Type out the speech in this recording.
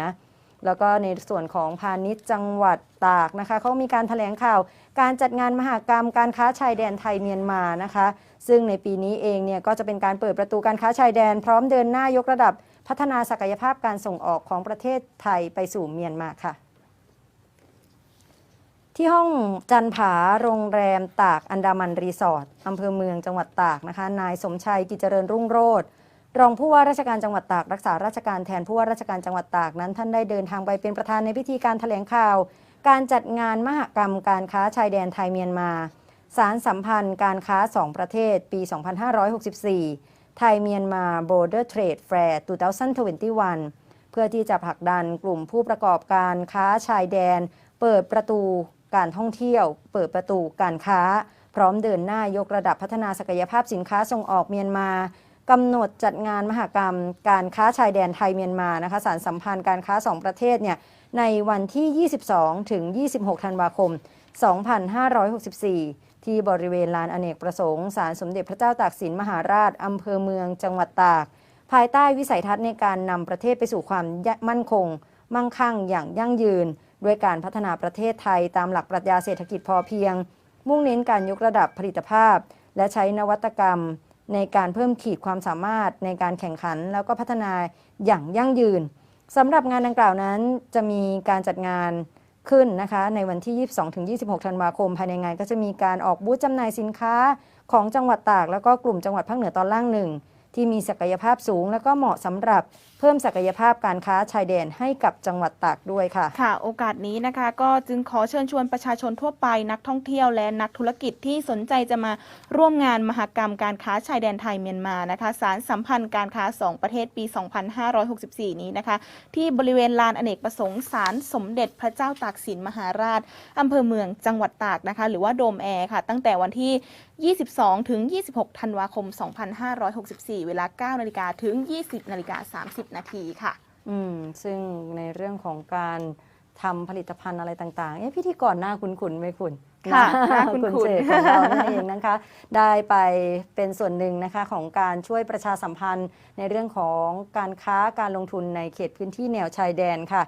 นะแล้วก็ในส่วนของพาณิชย์จังหวัดตากนะคะเขามีการแถลงข่าว การจัดงานมหากรรมการค้าชายแดนไทยเมียนมานะคะ ซึ่งในปีนี้เองเนี่ยก็จะเป็นการเปิดประตูการค้าชายแดน พร้อมเดินหน้ายกระดับพัฒนาศักยภาพการส่งออกของประเทศไทยไปสู่เมียนมาค่ะ ที่ห้องจันผาโรงแรมตากอันดามันรีสอร์ทอำเภอเมืองจังหวัดตากนะคะนายสมชัยกิจเจริญรุ่งโรจน์ รองผู้ว่าราชการจังหวัดตากรักษาราชการแทนผู้ว่าราชการจังหวัดตากนั้น ท่านได้เดินทางไปเป็นประธานในพิธีการแถลงข่าว การจัดงานมหกรรมการค้าชายแดนไทยเมียนมา สารสัมพันธ์การค้า 2 ประเทศ ปี 2564 ไทยเมียนมา Border Trade Fair 2021 เพื่อที่จะผลักดันกลุ่มผู้ประกอบการค้าชายแดน เปิดประตูการท่องเที่ยว เปิดประตูการค้า พร้อมเดินหน้ายกระดับพัฒนาศักยภาพสินค้าส่งออกเมียนมา กำหนดจัดงานมหกรรม การค้าชายแดนไทยเมียนมานะคะสารสัมพันธ์การค้า 2 ประเทศเนี่ยในวันที่ 22 ถึง 26 ธันวาคม 2564 ที่บริเวณลานอเนกประสงค์ศาลสมเด็จพระเจ้าตากสินมหาราชอำเภอเมืองจังหวัดตาก ภายใต้วิสัยทัศน์ในการนำประเทศไปสู่ความมั่นคง มั่งคั่งอย่างยั่งยืน ด้วยการพัฒนาประเทศไทยตามหลักปรัชญาเศรษฐกิจพอเพียง มุ่งเน้นการยกระดับผลิตภาพ และใช้นวัตกรรม ในการเพิ่มขีดความสามารถในการแข่งขัน แล้วก็พัฒนาอย่างยั่งยืนสำหรับงานดังกล่าวนั้นจะมีการจัดงานขึ้นนะคะ ในวันที่ 22-26 ธันวาคม ภายในงานก็จะมีการออกบูธจำหน่ายสินค้าของจังหวัดตาก แล้วก็กลุ่มจังหวัดภาคเหนือตอนล่างหนึ่ง ที่มีศักยภาพสูง แล้วก็เหมาะสำหรับเพิ่มศักยภาพการค้าชายแดนให้กับจังหวัดตากด้วยค่ะ ค่ะ โอกาสนี้นะคะ ก็จึงขอเชิญชวนประชาชนทั่วไปนักท่องเที่ยวและนักธุรกิจที่สนใจจะมาร่วมงานมหกรรมการค้าชายแดนไทยเมียนมานะคะสารสัมพันธ์การค้า 2 ประเทศปี 2564 นี้นะคะ ที่บริเวณลานอเนกประสงค์ศาลสมเด็จพระเจ้าตากสินมหาราชอำเภอเมืองจังหวัดตากนะคะ หรือว่าโดมแอร์ค่ะ ตั้งแต่วันที่ 22 ถึง 26 ธันวาคม 2564เวลา 9 นาฬิกาถึง 20 นาฬิกา 30 นาทีค่ะ อืม ซึ่งในเรื่องของการทำผลิตภัณฑ์อะไรต่าง ๆ เอ๊ะพิธีกรหน้าคุ้นๆไหม่คุณค่ะนะหน้าคุ้นๆคุณเสกของเรานั่นเองนะคะ ได้ไปเป็นส่วนหนึ่งนะคะของการช่วยประชาสัมพันธ์ในเรื่องของการค้าการลงทุนในเขตพื้นที่แนวชายแดนค่ะ